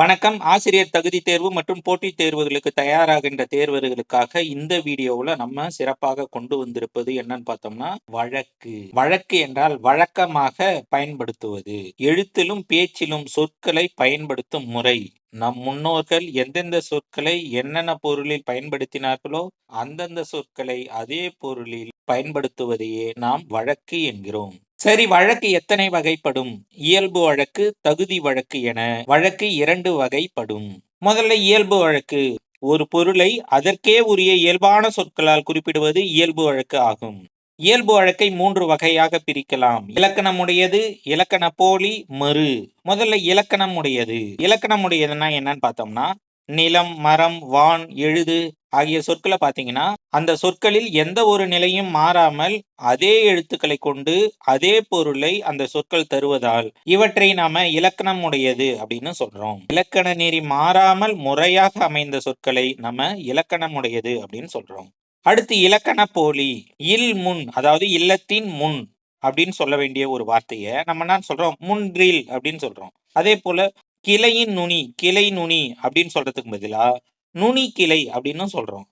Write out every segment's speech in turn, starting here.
வணக்கம். ஆசிரியர் தகுதி தேர்வு மற்றும் போட்டித் தேர்வுகளுக்கு தயாராகின்ற தேர்வர்களுக்காக இந்த வீடியோவில் நம்ம சிறப்பாக கொண்டு வந்திருப்பது என்னன்னு பார்த்தோம்னா வழக்கு. வழக்கு என்றால் வழக்கமாக பயன்படுத்துவது. எழுத்திலும் பேச்சிலும் சொற்களை பயன்படுத்தும் முறை. நம் முன்னோர்கள் எந்தெந்த சொற்களை என்னென்ன பொருளில் பயன்படுத்தினார்களோ அந்தந்த சொற்களை அதே பொருளில் பயன்படுத்துவதையே நாம் வழக்கு என்கிறோம். சரி வழக்கு எத்தனை வகைப்படும்? இயல்பு வழக்கு தகுதி வழக்கு என. வழக்கு இரண்டு வகைப்படும். முதல்ல இயல்பு வழக்கு. ஒரு பொருளை அதற்கே உரிய இயல்பான சொற்களால் குறிப்பிடுவது இயல்பு வழக்கு ஆகும். இயல்பு வழக்கை மூன்று வகையாக பிரிக்கலாம். இலக்கணமுடையது இலக்கண போலி மறு. முதல்ல இலக்கணம் உடையது இலக்கணம் உடையதுன்னா என்னன்னு பார்த்தோம்னா நிலம் மரம் வான் எழுது ஆகிய சொற்களை பார்த்தீங்கன்னா அந்த சொற்களில் எந்த ஒரு நிலையும் மாறாமல் அதே எழுத்துக்களை கொண்டு அதே பொருளை அந்த சொற்கள் தருவதால் இவற்றை நாம இலக்கணம் உடையது அப்படின்னு சொல்றோம். இலக்கண நெறி மாறாமல் முறையாக அமைந்த சொற்களை நம்ம இலக்கணம் உடையது அப்படின்னு சொல்றோம். அடுத்து இலக்கண போலி இல் முன் அதாவது இல்லத்தின் முன் அப்படின்னு சொல்ல வேண்டிய ஒரு வார்த்தையை நம்ம என்ன சொல்றோம்? முன்றில் அப்படின்னு சொல்றோம். அதே போல கிளையின் நுனி கிளை நுனி அப்படின்னு சொல்றதுக்கு பதிலா நுனி கிளை அப்படின்னு சொல்றோம்.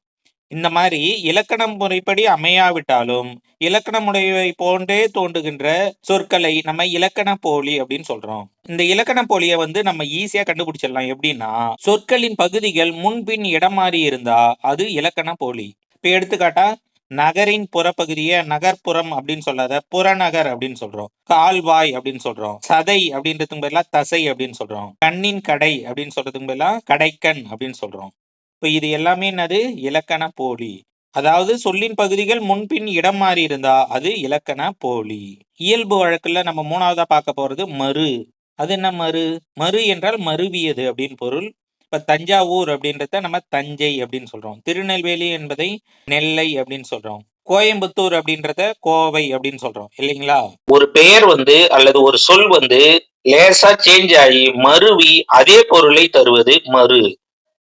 இந்த மாதிரி இலக்கண முறைப்படி அமையாவிட்டாலும் இலக்கண முறையை போன்றே தோன்றுகின்ற சொற்களை நம்ம இலக்கண போலி அப்படின்னு சொல்றோம். இந்த இலக்கண போலியை வந்து நம்ம ஈஸியா கண்டுபிடிச்சிடலாம். எப்படின்னா சொற்களின் பகுதிகள் முன்பின் இடம் மாறி இருந்தா அது இலக்கண போலி. இப்ப எடுத்துக்காட்டா நகரின் புறப்பகுதிய நகர்ப்புறம் அப்படின்னு சொல்லாத புறநகர் அப்படின்னு சொல்றோம். கால்வாய் அப்படின்னு சொல்றோம். சதை அப்படின்றதுக்கு பதிலா தசை அப்படின்னு சொல்றோம். கண்ணின் கடை அப்படின்னு சொல்றதுக்கு பதிலா கடைக்கண் அப்படின்னு சொல்றோம். இப்ப இது எல்லாமே என்னது? இலக்கண போலி. அதாவது சொல்லின் பகுதிகள் முன்பின் இடம் மாறி இருந்தா அது இலக்கண போலி. இயல்பு வழக்குல நம்ம மூணாவதா பார்க்க போறது மறு. அது என்ன மறு? மறு என்றால் மருவியது அப்படின்னு பொருள். இப்ப தஞ்சாவூர் அப்படின்றத நம்ம தஞ்சை அப்படின்னு சொல்றோம். திருநெல்வேலி என்பதை நெல்லை அப்படின்னு சொல்றோம். கோயம்புத்தூர் அப்படின்றத கோவை அப்படின்னு சொல்றோம். இல்லைங்களா? ஒரு பெயர் வந்து அல்லது ஒரு சொல் வந்து லேசா சேஞ்ச் ஆகி மருவி அதே பொருளை தருவது மறு.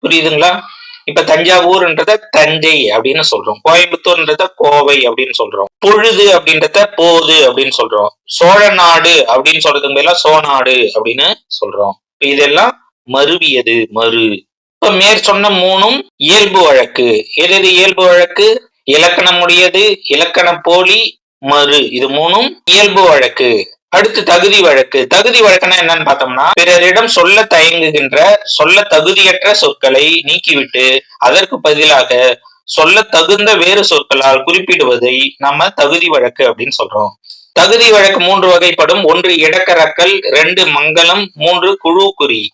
புரியுதுங்களா? இப்ப தஞ்சாவூர்ன்றத தஞ்சை அப்படின்னு சொல்றோம். கோயம்புத்தூர்ன்றத கோவை அப்படின்னு சொல்றோம். பொழுது அப்படின்றத போது அப்படின்னு சொல்றோம். சோழ நாடு அப்படின்னு சொல்றதுக்கு சோநாடு அப்படின்னு சொல்றோம். இதெல்லாம் மருவியது மறு. இப்ப மேற் சொன்ன மூணும் இயல்பு வழக்கு. எது எது இயல்பு வழக்கு? இலக்கணமுடையது இலக்கண போலி மறு. இது மூணும் இயல்பு வழக்கு. அடுத்து தகுதி வழக்கு. தகுதி வழக்குன்னா என்னன்னு பார்த்தோம்னா பிறரிடம் சொல்ல தயங்குகின்ற சொல்ல தகுதியற்ற சொற்களை நீக்கிவிட்டு அதற்கு பதிலாக சொல்ல தகுந்த வேறு சொற்களால் குறிப்பிடுவதை நம்ம தகுதி வழக்கு அப்படின்னு சொல்றோம். தகுதி வழக்கு மூன்று வகைப்படும். ஒன்று இடக்கரக்கல் ரெண்டு மங்களம் மூன்று குழு குறி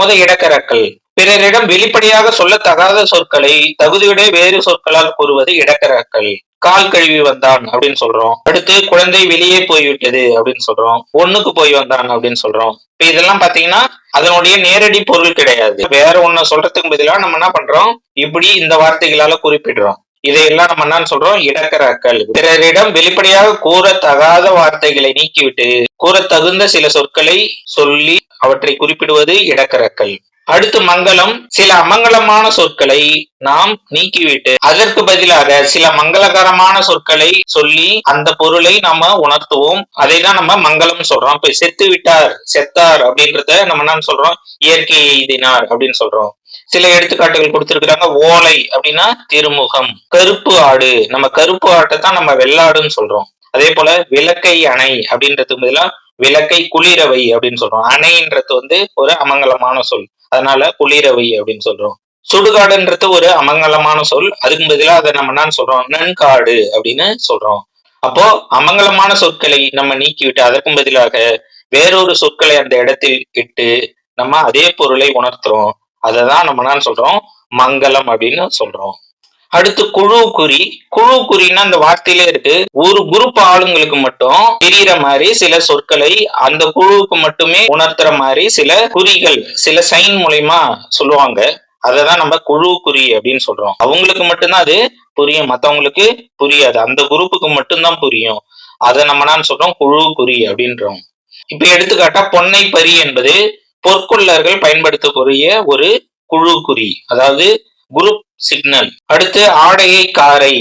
முத இடக்கரக்கல் பிறரிடம் வெளிப்படையாக சொல்லத்தகாத சொற்களை தகுதியுடைய வேறு சொற்களால் கூறுவது இடக்கரக்கல் கால் கழுவி வந்தான் அப்படின்னு சொல்றோம். அடுத்து குழந்தை வெளியே போய்விட்டது அப்படின்னு சொல்றோம். ஒண்ணுக்கு போய் வந்தான் அப்படின்னு சொல்றோம். இப்ப இதெல்லாம் பாத்தீங்கன்னா அதனுடைய நேரடி பொருள் கிடையாது. வேற ஒண்ணு சொல்றதுக்கு பதிலாக நம்ம என்ன பண்றோம்? இப்படி இந்த வார்த்தைகளால குறிப்பிடுறோம். இதையெல்லாம் நம்ம என்னன்னு சொல்றோம்? இடக்கராக்கள் பிறரிடம் வெளிப்படையாக கூறத்தகாத வார்த்தைகளை நீக்கிவிட்டு கூறத்தகுந்த சில சொற்களை சொல்லி அவற்றை குறிப்பிடுவது இடக்கரக்கல் அடுத்து மங்களம். சில அமங்கலமான சொற்களை நாம் நீக்கிவிட்டு அதற்கு பதிலாக சில மங்களகரமான சொற்களை சொல்லி அந்த பொருளை நம்ம உணர்த்துவோம். அதை தான் நம்ம மங்களம் சொல்றோம். இப்ப செத்து விட்டார் செத்தார் அப்படின்றத நம்ம என்ன சொல்றோம்? இயற்கை எய்தினார் அப்படின்னு சொல்றோம். சில எடுத்துக்காட்டுகள் கொடுத்திருக்கிறாங்க. ஓலை அப்படின்னா திருமுகம். கருப்பு ஆடு. நம்ம கருப்பு ஆட்டை தான் நம்ம வெள்ளாடுன்னு சொல்றோம். அதே போல விளக்கை அணை அப்படின்றதுக்கு பதிலாக விளக்கை குளிரவை அப்படின்னு சொல்றோம். அணைன்றது வந்து ஒரு அமங்கலமான சொல். அதனால குளிரவை அப்படின்னு சொல்றோம். சுடுகாடுன்றது ஒரு அமங்கலமான சொல். அதுக்கு பதிலாக அதை நம்ம என்னன்னு சொல்றோம்? நன்காடு அப்படின்னு சொல்றோம். அப்போ அமங்கலமான சொற்களை நம்ம நீக்கிவிட்டு அதற்கும் பதிலாக வேறொரு சொற்களை அந்த இடத்தில் இட்டு நம்ம அதே பொருளை உணர்த்துறோம். அதை தான் நம்ம என்ன சொல்றோம்? மங்களம் அப்படின்னு சொல்றோம். அடுத்து குழு குறி குழு குறின்னா அந்த வார்த்தையிலே இருக்கு. ஒரு குரூப் ஆளுங்களுக்கு மட்டும் தெரியற மாதிரி சில சொற்களை அந்த குழுவுக்கு மட்டுமே உணர்த்துற மாதிரி சில குறிகள் சில சைன் மூலயமா சொல்லுவாங்க. அததான் நம்ம குழு குறி அப்படின்னு சொல்றோம். அவங்களுக்கு மட்டும்தான் அது புரியும். மத்தவங்களுக்கு புரியாது. அந்த குரூப்புக்கு மட்டும்தான் புரியும். அதை நம்ம என்ன சொல்றோம்? குழு குறி அப்படின்றோம். இப்ப எடுத்துக்காட்டா பொன்னை பரி என்பது பொற்கொள்ளர்கள் பயன்படுத்தக்கூடிய ஒரு குழு குறி அதாவது குரூப் சிக்னல் அடுத்து ஆடையை காரை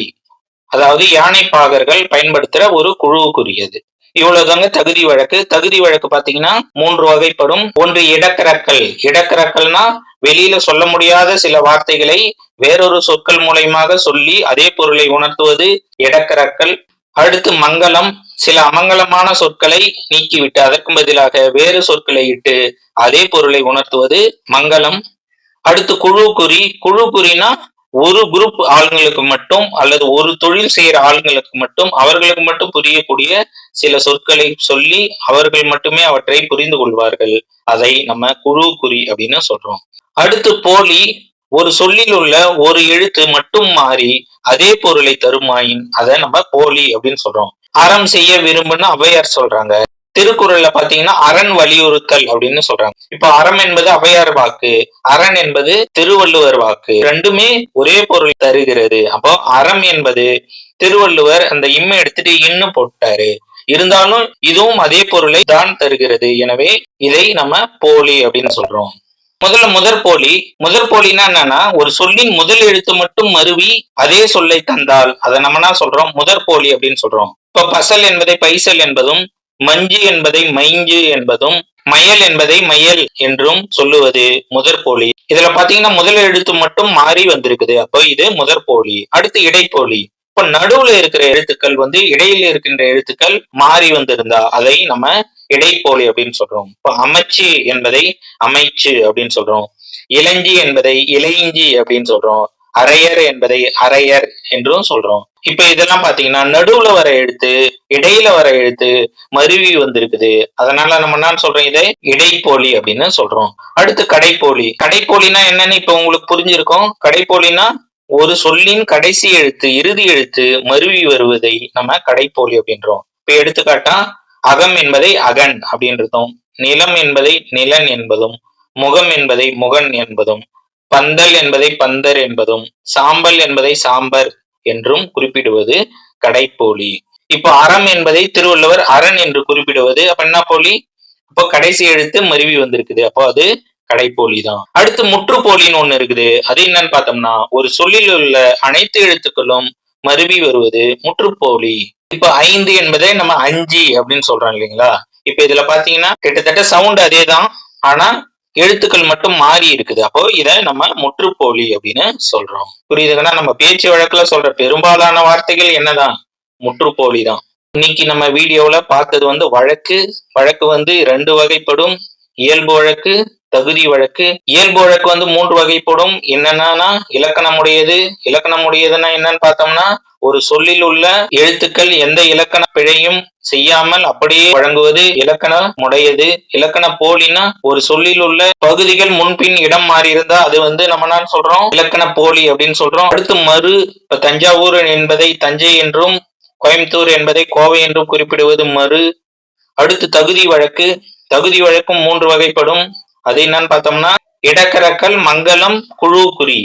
அதாவது யானை பாகர்கள் பயன்படுத்துற ஒரு குழுவுக்குரியது இவ்வளவுதாங்க தகுதி வழக்கு. தகுதி வழக்கு பாத்தீங்கன்னா மூன்று வகைப்படும். ஒன்று இடக்கரக்கல். இடக்கரக்கல்னா வெளியில சொல்ல முடியாத சில வார்த்தைகளை வேறொரு சொற்கள் மூலயமாக சொல்லி அதே பொருளை உணர்த்துவது இடக்கரக்கல். அடுத்து மங்களம். சில அமங்கலமான சொற்களை நீக்கிவிட்டு அதற்கு பதிலாக வேறு சொற்களை இட்டு அதே பொருளை உணர்த்துவது மங்களம். அடுத்து குழு குறி குழு குறினா ஒரு குரூப் ஆளுங்களுக்கு மட்டும் அல்லது ஒரு தொழில் செய்யற ஆளுங்களுக்கு மட்டும் அவர்களுக்கு மட்டும் புரியக்கூடிய சில சொற்களை சொல்லி அவர்கள் மட்டுமே அவற்றை புரிந்து கொள்வார்கள். அதை நம்ம குழு குறி அப்படின்னு சொல்றோம். அடுத்து போலி. ஒரு சொல்லில் உள்ள ஒரு எழுத்து மட்டும் மாறி அதே பொருளை தருமாயின் அதை நம்ம போலி அப்படின்னு சொல்றோம். அறம் செய்ய விரும்புன்னு அவையார் சொல்றாங்க. திருக்குறள்ல பாத்தீங்கன்னா அரண் வலியுறுத்தல் அப்படின்னு சொல்றாங்க. இப்ப அறம் என்பது அவையார் வாக்கு அரண் என்பது திருவள்ளுவர் வாக்கு. ரெண்டுமே ஒரே பொருள் தருகிறது. அப்போ அறம் என்பது திருவள்ளுவர் அந்த இம்மை எடுத்துட்டு இன்னும் போட்டாரு. இருந்தாலும் இதுவும் அதே பொருளை தான் தருகிறது. எனவே இதை நம்ம போலி அப்படின்னு சொல்றோம். முதல்ல முதற் போலி. முதற் போலினா என்னன்னா ஒரு சொல்லின் முதல் எழுத்து மட்டும் மருவி அதே சொல்லை தந்தால். அதை நம்ம சொல்றோம்? முதற் போலி அப்படின்னு சொல்றோம். இப்ப பசல் என்பதை பைசல் என்பதும் மஞ்சு என்பதை மைஞ்சு என்பதும் மயல் என்பதை மயல் என்றும் சொல்லுவது முதற் போலி. இதுல பாத்தீங்கன்னா முதல் எழுத்து மட்டும் மாறி வந்திருக்குது. அப்போ இது முதற் போலி. அடுத்து இடைப்போலி. இப்ப நடுவுல இருக்கிற எழுத்துக்கள் வந்து இடையில இருக்கின்ற எழுத்துக்கள் மாறி வந்திருந்தா அதை நம்ம இடைப்போலி அப்படின்னு சொல்றோம். இப்ப அமைச்சு என்பதை அமைச்சு அப்படின்னு சொல்றோம். இளஞ்சி என்பதை இளைஞ்சி அப்படின்னு சொல்றோம். அரையர் என்பதை அரையர் என்றும் சொல்றோம். இப்ப இதெல்லாம் பாத்தீங்கன்னா நடுவுல வர எழுத்து இடையில வர எழுத்து மருவி வந்திருக்குது. அதனால நம்ம என்ன சொல்றோம்? இதை இடைப்போலி அப்படின்னு சொல்றோம். அடுத்து கடைப்போலி. கடைப்போலினா என்னன்னு இப்ப உங்களுக்கு புரிஞ்சிருக்கும். கடைப்போலினா ஒரு சொல்லின் கடைசி எழுத்து இறுதி எழுத்து மருவி வருவதை நம்ம கடைப்போலி அப்படின்றோம். இப்ப எடுத்துக்காட்டா அகம் என்பதை அகன் அப்படின்றதும் நிலம் என்பதை நிலன் என்பதும் முகம் என்பதை முகன் என்பதும் பந்தல் என்பதை பந்தர் என்பதும் சாம்பல் என்பதை சாம்பர் என்றும் குறிப்பிடுவது கடைப்போலி. இப்போ அறம் என்பதை திருவள்ளுவர் அரண் என்று குறிப்பிடுவது அப்ப என்ன போலி? அப்போ கடைசி எழுத்து மருவி வந்திருக்குது அப்போ அது கடைப்போலி தான். அடுத்து முற்றுப்போலின்னு ஒண்ணு இருக்குது. அது என்னன்னு பார்த்தோம்னா ஒரு சொல்லில் உள்ள அனைத்து எழுத்துக்களும் மருவி வருவது முற்றுப்போலி. இப்ப ஐந்து என்பதை நம்ம அஞ்சு அப்படின்னு சொல்றோம் இல்லைங்களா? இப்ப இதுல பாத்தீங்கன்னா கிட்டத்தட்ட சவுண்ட் அதே தான் ஆனா எழுத்துக்கள் மட்டும் மாறி இருக்குது. அப்போ இத நம்ம முற்றுப்போலி அப்படின்னு சொல்றோம். புரியுதுங்கன்னா நம்ம பேச்சு வழக்குல சொல்ற பெரும்பாலான வார்த்தைகள் என்னதான்? முற்றுப்போலி தான் இன்னைக்கு நம்ம வீடியோல பார்த்தது வந்து வழக்கு. வழக்கு வந்து ரெண்டு வகைப்படும். இயல்பு வழக்கு தகுதி வழக்கு. இயல்பு வழக்கு வந்து மூன்று வகைப்படும். என்னன்னா இலக்கணமுடையது. இலக்கணமுடையதுன்னா என்னன்னு பார்த்தோம்னா ஒரு சொல்லில் உள்ள எழுத்துக்கள் எந்த இலக்கண பிழையும் செய்யாமல் அப்படியே வழங்குவது இலக்கணம் உடையது இலக்கண போலினா ஒரு சொல்லில் உள்ள பகுதிகள் முன்பின் இடம் மாறி இருந்தா அது வந்து நம்ம என்ன சொல்றோம்? இலக்கண போலி அப்படின்னு சொல்றோம். அடுத்து மறு இப்ப தஞ்சாவூர் என்பதை தஞ்சை என்றும் கோயம்புத்தூர் என்பதை கோவை என்றும் குறிப்பிடுவது மறு. அடுத்து தகுதி வழக்கு தகுதி வழக்கும் மூன்று வகைப்படும். அது என்னன்னு பார்த்தோம்னா இடக்கரக்கல் மங்களம் குழு குறி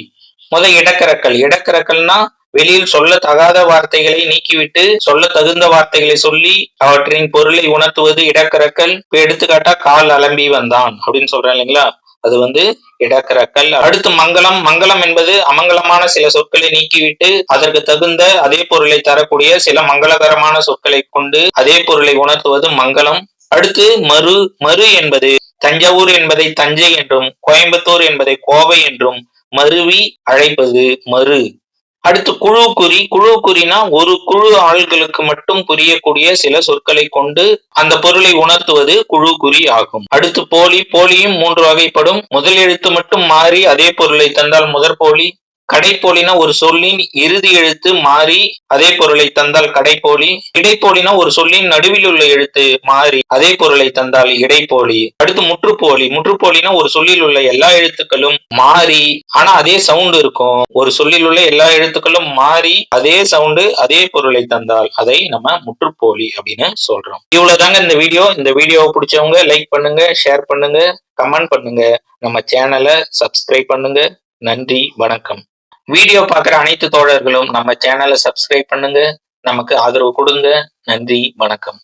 முத இடக்கரக்கல். இடக்கரக்கல்னா வெளியில் சொல்ல தகாத வார்த்தைகளை நீக்கிவிட்டு சொல்ல தகுந்த வார்த்தைகளை சொல்லி அவற்றின் பொருளை உணர்த்துவது இடக்கரக்கல். இப்ப எடுத்துக்காட்டா கால் அலம்பி வந்தான் அப்படின்னு சொல்றேன் இல்லைங்களா? அது வந்து இடக்கரக்கல். அடுத்து மங்களம். மங்களம் என்பது அமங்கலமான சில சொற்களை நீக்கிவிட்டு அதற்கு தகுந்த அதே பொருளை தரக்கூடிய சில மங்களகரமான சொற்களை கொண்டு அதே பொருளை உணர்த்துவது மங்களம். அடுத்து மறு மறு என்பது தஞ்சாவூர் என்பதை தஞ்சை என்றும் கோயம்புத்தூர் என்பதை கோவை என்றும் மருவி அழைப்பது மறு. அடுத்து குழு குறி குழு குறினா ஒரு குழு ஆள்களுக்கு மட்டும் புரியக்கூடிய சில சொற்களை கொண்டு அந்த பொருளை உணர்த்துவது குழு குறி ஆகும். அடுத்து போலி போலியும் மூன்று வகைப்படும். முதல் எழுத்து மட்டும் மாறி அதே பொருளை தந்தால் முதற் போலி கடைப்போலினா ஒரு சொல்லின் இறுதி எழுத்து மாறி அதே பொருளை தந்தால் கடைப்போலி. இடைப்போலினா ஒரு சொல்லின் நடுவில் உள்ள எழுத்து மாறி அதே பொருளை தந்தால் இடைப்போலி. அடுத்து முற்றுப்போலி. முற்றுப்போலினா ஒரு சொல்லில் உள்ள எல்லா எழுத்துக்களும் மாறி ஆனா அதே சவுண்ட் இருக்கும். ஒரு சொல்லில் உள்ள எல்லா எழுத்துக்களும் மாறி அதே சவுண்டு அதே பொருளை தந்தால் அதை நம்ம முற்றுப்போலி அப்படின்னு சொல்றோம். இவ்வளவுதாங்க இந்த வீடியோ. இந்த வீடியோவை பிடிச்சவங்க லைக் பண்ணுங்க ஷேர் பண்ணுங்க கமெண்ட் பண்ணுங்க. நம்ம சேனலை சப்ஸ்கிரைப் பண்ணுங்க. நன்றி வணக்கம். வீடியோ பார்க்குற அனைத்து தோழர்களும் நம்ம சேனலை சப்ஸ்கிரைப் பண்ணுங்க. நமக்கு ஆதரவு கொடுங்க. நன்றி வணக்கம்.